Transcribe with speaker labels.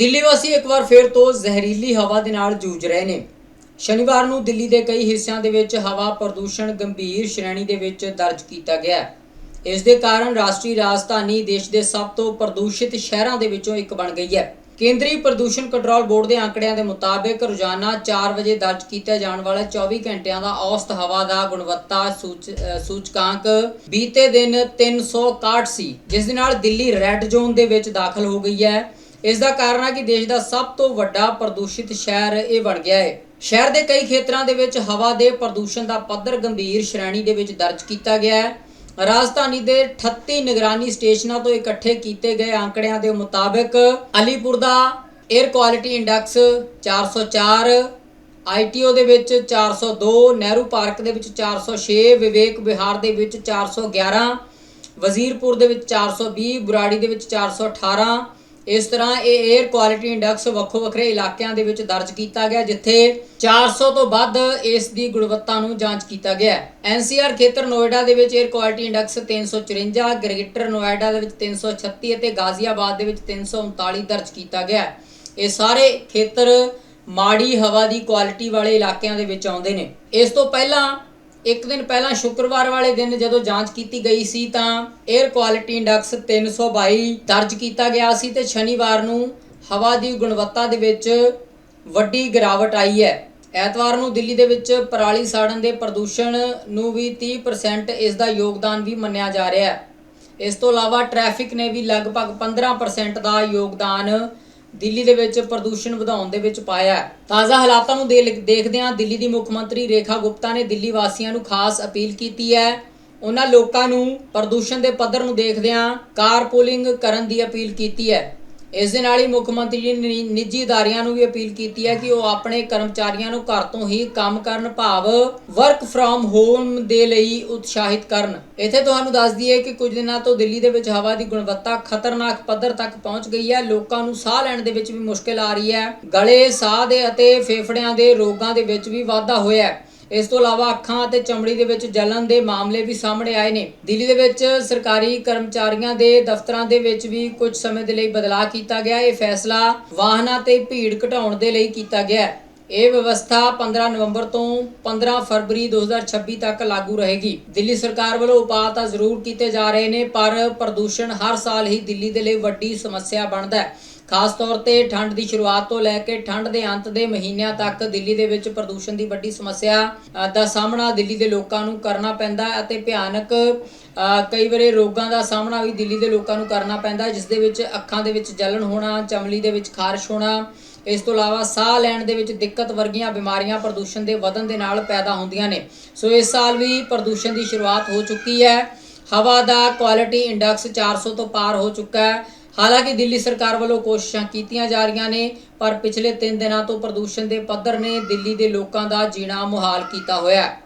Speaker 1: ਦਿੱਲੀ ਵਾਸੀ ਇੱਕ ਵਾਰ ਫੇਰ ਤੋਂ ਜ਼ਹਿਰੀਲੀ ਹਵਾ ਦੇ ਨਾਲ ਜੂਝ ਰਹੇ ਨੇ। ਸ਼ਨੀਵਾਰ ਨੂੰ ਦਿੱਲੀ ਦੇ ਕਈ ਹਿੱਸਿਆਂ ਦੇ ਵਿੱਚ ਹਵਾ ਪ੍ਰਦੂਸ਼ਣ ਗੰਭੀਰ ਸ਼੍ਰੇਣੀ ਦੇ ਵਿੱਚ ਦਰਜ ਕੀਤਾ ਗਿਆ ਇਸ ਦੇ ਕਾਰਨ ਰਾਸ਼ਟਰੀ ਰਾਜਧਾਨੀ ਦੇਸ਼ ਦੇ ਸਭ ਤੋਂ ਪ੍ਰਦੂਸ਼ਿਤ ਸ਼ਹਿਰਾਂ ਦੇ ਵਿੱਚੋਂ ਇੱਕ ਬਣ ਗਈ ਹੈ। ਕੇਂਦਰੀ ਪ੍ਰਦੂਸ਼ਣ ਕੰਟਰੋਲ ਬੋਰਡ ਦੇ ਆંકੜਿਆਂ ਦੇ ਮੁਤਾਬਕ ਰੋਜ਼ਾਨਾ 4 ਵਜੇ ਦਰਜ ਕੀਤਾ ਜਾਣ ਵਾਲਾ 24 ਘੰਟਿਆਂ ਦਾ ਔਸਤ ਹਵਾ ਦਾ ਗੁਣਵੱਤਾ ਸੂਚ- ਸੂਚਕਾਂਕ ਬੀਤੇ ਦਿਨ 361 ਸੀ, ਜਿਸ ਦੇ ਨਾਲ ਦਿੱਲੀ ਰੈੱਡ ਜ਼ੋਨ ਦੇ ਵਿੱਚ ਦਾਖਲ ਹੋ ਗਈ ਹੈ। ਇਸ ਦਾ ਕਾਰਨ ਆ ਕਿ ਦੇਸ਼ ਦਾ ਸਭ ਤੋਂ ਵੱਡਾ ਪ੍ਰਦੂਸ਼ਿਤ ਸ਼ਹਿਰ ਇਹ ਬਣ ਗਿਆ ਹੈ। ਸ਼ਹਿਰ ਦੇ ਕਈ ਖੇਤਰਾਂ ਦੇ ਵਿੱਚ ਹਵਾ ਦੇ ਪ੍ਰਦੂਸ਼ਣ ਦਾ ਪੱਧਰ ਗੰਭੀਰ ਸ਼੍ਰੇਣੀ ਦੇ ਵਿੱਚ ਦਰਜ ਕੀਤਾ ਗਿਆ ਹੈ। ਰਾਜਧਾਨੀ ਦੇ 38 ਨਿਗਰਾਨੀ ਸਟੇਸ਼ਨਾਂ ਤੋਂ ਇਕੱਠੇ ਕੀਤੇ ਗਏ ਅੰਕੜਿਆਂ ਦੇ ਮੁਤਾਬਕ ਅਲੀਪੁਰ ਦਾ 에ਅਰ ਕੁਆਲਿਟੀ ਇੰਡੈਕਸ 404 ਆਈਟੀਓ ਦੇ ਵਿੱਚ 402 ਨਹਿਰੂ ਪਾਰਕ ਦੇ ਵਿੱਚ 406 ਵਿਵੇਕ ਵਿਹਾਰ ਦੇ ਵਿੱਚ 411 ਵਜ਼ੀਰਪੁਰ ਦੇ ਵਿੱਚ 420 ਬੁਰਾੜੀ ਦੇ ਵਿੱਚ 418 ਇਸ ਤਰ੍ਹਾਂ ਇਹ 에ਅਰ ਕੁਆਲਿਟੀ ਇੰਡੈਕਸ ਵੱਖੋ ਵੱਖਰੇ ਇਲਾਕਿਆਂ ਦੇ ਵਿੱਚ ਦਰਜ ਕੀਤਾ ਗਿਆ, ਜਿੱਥੇ 400 ਤੋਂ ਵੱਧ ਇਸ ਦੀ ਗੁਣਵੱਤਾ ਨੂੰ ਜਾਂਚ ਕੀਤਾ ਗਿਆ ਹੈ। ਐਨਸੀਆਰ ਖੇਤਰ ਨੋਇਡਾ ਦੇ ਵਿੱਚ air quality index 354 Greater Noida ਦੇ ਵਿੱਚ 336 ਅਤੇ ਗਾਜ਼ੀਆਬਾਦ ਦੇ ਵਿੱਚ 339 ਦਰਜ ਕੀਤਾ ਗਿਆ ਇਹ ਸਾਰੇ ਖੇਤਰ ਮਾੜੀ ਹਵਾ ਦੀ ਕੁਆਲਿਟੀ ਵਾਲੇ ਇਲਾਕਿਆਂ ਦੇ ਵਿੱਚ ਆਉਂਦੇ ਨੇ। ਇਸ ਤੋਂ ਪਹਿਲਾਂ ਇੱਕ ਦਿਨ ਪਹਿਲਾਂ ਸ਼ੁੱਕਰਵਾਰ ਵਾਲੇ ਦਿਨ ਜਦੋਂ ਜਾਂਚ ਕੀਤੀ ਗਈ ਸੀ ਤਾਂ 에ਅਰ ਕੁਆਲਿਟੀ ਇੰਡੈਕਸ 322 ਦਰਜ ਕੀਤਾ ਗਿਆ ਸੀ ਤੇ ਸ਼ਨੀਵਾਰ ਨੂੰ ਹਵਾ ਦੀ ਗੁਣਵੱਤਾ ਦੇ ਵਿੱਚ ਵੱਡੀ ਗਿਰਾਵਟ ਆਈ ਹੈ। ਐਤਵਾਰ ਨੂੰ ਦਿੱਲੀ ਦੇ ਵਿੱਚ ਪਰਾਲੀ ਸਾੜਨ ਦੇ ਪ੍ਰਦੂਸ਼ਣ ਨੂੰ ਵੀ 30% ਇਸ ਦਾ ਯੋਗਦਾਨ ਵੀ ਮੰਨਿਆ ਜਾ ਰਿਹਾ ਹੈ। ਇਸ ਤੋਂ ਇਲਾਵਾ ਟ੍ਰੈਫਿਕ ਨੇ ਵੀ ਲਗਭਗ 15% ਦਾ ਯੋਗਦਾਨ ਦਿੱਲੀ ਦੇ ਵਿੱਚ ਪ੍ਰਦੂਸ਼ਣ ਵਧਾਉਣ ਦੇ ਵਿੱਚ ਪਾਇਆ ਹੈ। ਤਾਜ਼ਾ ਹਾਲਾਤਾਂ ਨੂੰ ਦੇਖਦਿਆਂ ਦਿੱਲੀ ਦੀ ਮੁੱਖ ਮੰਤਰੀ ਰੇਖਾ ਗੁਪਤਾ ਨੇ ਦਿੱਲੀ ਵਾਸੀਆਂ ਨੂੰ ਖਾਸ ਅਪੀਲ ਕੀਤੀ ਹੈ। ਉਹਨਾਂ ਲੋਕਾਂ ਨੂੰ ਪ੍ਰਦੂਸ਼ਣ ਦੇ ਪੱਧਰ ਨੂੰ ਦੇਖਦਿਆਂ ਕਾਰ ਕਾਰਪੂਲਿੰਗ ਕਰਨ ਦੀ ਅਪੀਲ ਕੀਤੀ ਹੈ। ਇਸ ਦੇ ਨਾਲ ਹੀ ਮੁੱਖ ਮੰਤਰੀ ਨੇ ਨਿ- ਨਿੱਜੀ ਅਦਾਰਿਆਂ ਨੂੰ ਵੀ ਅਪੀਲ ਕੀਤੀ ਹੈ ਕਿ ਉਹ ਆਪਣੇ ਕਰਮਚਾਰੀਆਂ ਨੂੰ ਘਰ ਤੋਂ ਹੀ ਕੰਮ ਕਰਨ ਭਾਵ ਵਰਕ ਫਰੋਮ ਹੋਮ ਦੇ ਲਈ ਉਤਸ਼ਾਹਿਤ ਕਰਨ। ਇੱਥੇ ਤੁਹਾਨੂੰ ਦੱਸ ਦਈਏ ਕਿ ਕੁਝ ਦਿਨਾਂ ਤੋਂ ਦਿੱਲੀ ਦੇ ਵਿੱਚ ਹਵਾ ਦੀ ਗੁਣਵੱਤਾ ਖਤਰਨਾਕ ਪੱਧਰ ਤੱਕ ਪਹੁੰਚ ਗਈ ਹੈ। ਲੋਕਾਂ ਨੂੰ ਸਾਹ ਲੈਣ ਦੇ ਵਿੱਚ ਵੀ ਮੁਸ਼ਕਲ ਆ ਰਹੀ ਹੈ। ਗਲੇ, ਸਾਹ ਦੇ ਅਤੇ ਫੇਫੜਿਆਂ ਦੇ ਰੋਗਾਂ ਦੇ ਵਿੱਚ ਵੀ ਵਾਧਾ ਹੋਇਆ ਹੈ। ਇਸ ਤੋਂ ਇਲਾਵਾ ਅੱਖਾਂ ਅਤੇ ਚਮੜੀ ਦੇ ਵਿੱਚ ਜਲਨ ਦੇ ਮਾਮਲੇ ਵੀ ਸਾਹਮਣੇ ਆਏ ਨੇ। ਦਿੱਲੀ ਦੇ ਵਿੱਚ ਸਰਕਾਰੀ ਕਰਮਚਾਰੀਆਂ ਦੇ ਦਫ਼ਤਰਾਂ ਦੇ ਵਿੱਚ ਵੀ ਕੁਝ ਸਮੇਂ ਦੇ ਲਈ ਬਦਲਾਅ ਕੀਤਾ ਗਿਆ। ਇਹ ਫੈਸਲਾ ਵਾਹਨਾਂ ਤੇ ਭੀੜ ਘਟਾਉਣ ਦੇ ਲਈ ਕੀਤਾ ਗਿਆ। ਹੈ ਇਹ ਵਿਵਸਥਾ 15 ਨਵੰਬਰ ਤੋਂ 15 ਫਰਵਰੀ 2026 ਤੱਕ ਲਾਗੂ ਰਹੇਗੀ। ਦਿੱਲੀ ਸਰਕਾਰ ਵੱਲੋਂ ਉਪਾਅ ਤਾਂ ਜ਼ਰੂਰ ਕੀਤੇ ਜਾ ਰਹੇ ਨੇ, ਪਰ ਪ੍ਰਦੂਸ਼ਣ ਹਰ ਸਾਲ ਹੀ ਦਿੱਲੀ ਦੇ ਲਈ ਵੱਡੀ ਸਮੱਸਿਆ ਬਣਦਾ ਹੈ। ਖਾਸ ਤੌਰ ਤੇ ਠੰਡ ਦੀ ਸ਼ੁਰੂਆਤ ਤੋਂ ਲੈ ਕੇ ਠੰਡ ਦੇ ਅੰਤ ਦੇ ਮਹੀਨਿਆਂ ਤੱਕ ਦਿੱਲੀ ਦੇ ਵਿੱਚ ਪ੍ਰਦੂਸ਼ਣ ਦੀ ਵੱਡੀ ਸਮੱਸਿਆ ਦਾ ਸਾਹਮਣਾ ਦਿੱਲੀ ਦੇ ਲੋਕਾਂ ਨੂੰ ਕਰਨਾ ਪੈਂਦਾ ਹੈ ਅਤੇ ਭਿਆਨਕ ਕਈ ਵਾਰੀ ਰੋਗਾਂ ਦਾ ਸਾਹਮਣਾ ਵੀ ਦਿੱਲੀ ਦੇ ਲੋਕਾਂ ਨੂੰ ਕਰਨਾ ਪੈਂਦਾ ਜਿਸ ਦੇ ਵਿੱਚ ਅੱਖਾਂ ਦੇ ਵਿੱਚ ਜਲਣ ਹੋਣਾ, ਚਮੜੀ ਦੇ ਵਿੱਚ ਖਾਰਸ਼ ਹੋਣਾ ਇਸ ਤੋਂ ਇਲਾਵਾ ਸਾਹ ਲੈਣ ਦੇ ਵਿੱਚ ਦਿੱਕਤ ਵਰਗੀਆਂ ਬਿਮਾਰੀਆਂ ਪ੍ਰਦੂਸ਼ਣ ਦੇ ਵਧਣ ਦੇ ਨਾਲ ਪੈਦਾ ਹੁੰਦੀਆਂ ਨੇ। ਸੋ ਇਸ ਸਾਲ ਵੀ ਪ੍ਰਦੂਸ਼ਣ ਦੀ ਸ਼ੁਰੂਆਤ ਹੋ ਚੁੱਕੀ ਹੈ। ਹਵਾ ਦਾ ਕੁਆਲਿਟੀ ਇੰਡੈਕਸ 400 ਤੋਂ ਪਾਰ ਹੋ ਚੁੱਕਾ ਹੈ। ਹਾਲਾਂਕਿ ਦਿੱਲੀ ਸਰਕਾਰ ਵੱਲੋਂ ਕੋਸ਼ਿਸ਼ਾਂ ਕੀਤੀਆਂ ਜਾ ਰਹੀਆਂ ਨੇ, ਪਰ ਪਿਛਲੇ 3 ਦਿਨਾਂ ਤੋਂ ਪ੍ਰਦੂਸ਼ਣ ਦੇ ਪੱਧਰ ਨੇ ਦਿੱਲੀ ਦੇ ਲੋਕਾਂ ਦਾ ਜੀਣਾ ਮੁਹਾਲ ਕੀਤਾ ਹੋਇਆ ਹੈ।